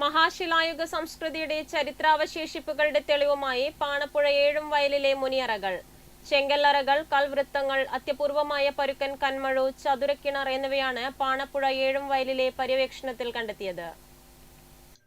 മഹാശിലായുഗ സംസ്കൃതിയുടെ ചരിത്രാവശേഷിപ്പുകളുടെ തെളിവുമായി പാണപ്പുഴ ഏഴും വയലിലെ മുനിയറകൾ. ചെങ്കല്ലറകൾ കൽവൃത്തങ്ങൾ അത്യപൂർവമായ പരുക്കൻ കന്മഴു ചതുരക്കിണർ എന്നിവയാണ് പാണപ്പുഴ ഏഴും വയലിലെ പര്യവേക്ഷണത്തിൽ കണ്ടെത്തിയത്.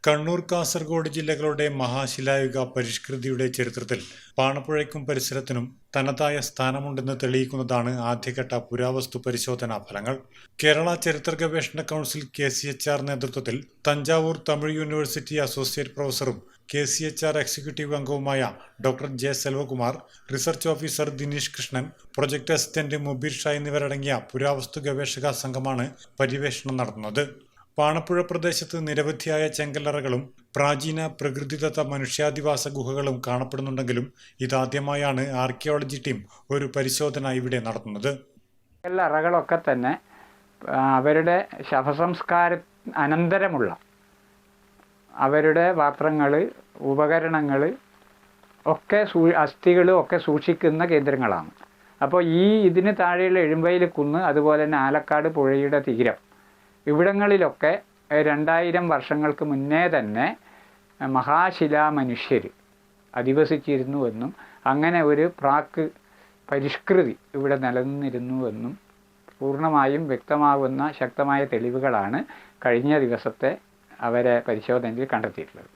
കണ്ണൂർ കാസർഗോഡ് ജില്ലകളുടെ മഹാശിലായുഗ പരിഷ്കൃതിയുടെ ചരിത്രത്തിൽ പാണപ്പുഴയ്ക്കും പരിസരത്തിനും തനതായ സ്ഥാനമുണ്ടെന്ന് തെളിയിക്കുന്നതാണ് ആദ്യഘട്ട പുരാവസ്തു പരിശോധനാ ഫലങ്ങൾ. കേരള ചരിത്ര ഗവേഷണ council K C H R നേതൃത്വത്തിൽ Thanjavur Tamil university associate പ്രൊഫസറും K C H R executive അംഗവുമായ doctor J Selvakumar research officer Dinesh Krishnan project assistant Mubeer Shah എന്നിവരടങ്ങിയ പുരാവസ്തു ഗവേഷക സംഘമാണ് പര്യവേഷണം നടത്തുന്നത്. പാണപ്പുഴ പ്രദേശത്ത് നിരവധിയായ ചെങ്കല്ലറകളും പ്രാചീന പ്രകൃതിദത്ത മനുഷ്യാധിവാസ ഗുഹകളും കാണപ്പെടുന്നുണ്ടെങ്കിലും ഇതാദ്യമായാണ് ആർക്കിയോളജി ടീം ഒരു പരിശോധന ഇവിടെ നടത്തുന്നത്. ചെങ്കല്ലറകളൊക്കെ തന്നെ അവരുടെ ശവസംസ്കാര അനന്തരമുള്ള അവരുടെ പാത്രങ്ങൾ ഉപകരണങ്ങൾ ഒക്കെ സൂ അസ്ഥികളും ഒക്കെ സൂക്ഷിക്കുന്ന കേന്ദ്രങ്ങളാണ്. അപ്പോൾ ഈ ഇതിന് താഴെയുള്ള എഴുമ്പയിൽ കുന്ന് അതുപോലെ തന്നെ ആലക്കാട് പുഴയുടെ തീരം ഇവിടങ്ങളിലൊക്കെ രണ്ടായിരം വർഷങ്ങൾക്ക് മുന്നേ തന്നെ ഏഹ്, മഹാശിലാ മനുഷ്യർ അധിവസിച്ചിരുന്നുവെന്നും അങ്ങനെ ഒരു പ്രാക്ക് പരിഷ്കൃതി ഇവിടെ നിലനിന്നിരുന്നുവെന്നും പൂർണമായും വ്യക്തമാകുന്ന ശക്തമായ തെളിവുകളാണ് കഴിഞ്ഞ ദിവസത്തെ അവരെ പരിശോധനയിൽ കണ്ടെത്തിയിട്ടുള്ളത്.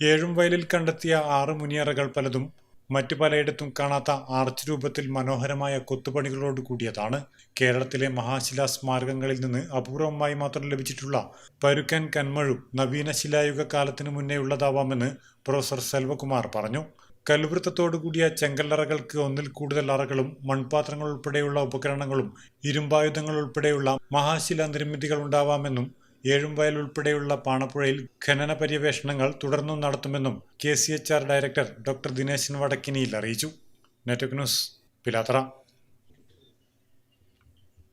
ഏഴും വയലിൽ കണ്ടെത്തിയ ആറ് മുനിയറകൾ പലതും മറ്റു പലയിടത്തും കാണാത്ത ആർച്ച് രൂപത്തിൽ മനോഹരമായ കൊത്തുപണികളോട് കൂടിയതാണ് കേരളത്തിലെ മഹാശിലാ സ്മാരകങ്ങളിൽ നിന്ന് അപൂർവമായി മാത്രം ലഭിച്ചിട്ടുള്ള പരുക്കൻ കന്മഴു നവീന ശിലായുഗ കാലത്തിനു മുന്നേ ഉള്ളതാവാമെന്ന് പ്രൊഫസർ സെൽവകുമാർ പറഞ്ഞു. കൽവൃത്തത്തോടുകൂടിയ ചെങ്കല്ലറകൾക്ക് ഒന്നിൽ കൂടുതൽ അറകളും മൺപാത്രങ്ങൾ ഉൾപ്പെടെയുള്ള ഉപകരണങ്ങളും ഇരുമ്പായുധങ്ങൾ ഉൾപ്പെടെയുള്ള മഹാശിലാ നിർമ്മിതികൾ ഉണ്ടാവാമെന്നും ഏഴുംവയൽ ഉൾപ്പെടെയുള്ള പാണപ്പുഴയിൽ ഖനന പര്യവേഷണങ്ങൾ തുടർന്നും നടത്തുമെന്നും K C H R director doctor Dineshan വടക്കിനിയിൽ അറിയിച്ചു. Network news Pilathara.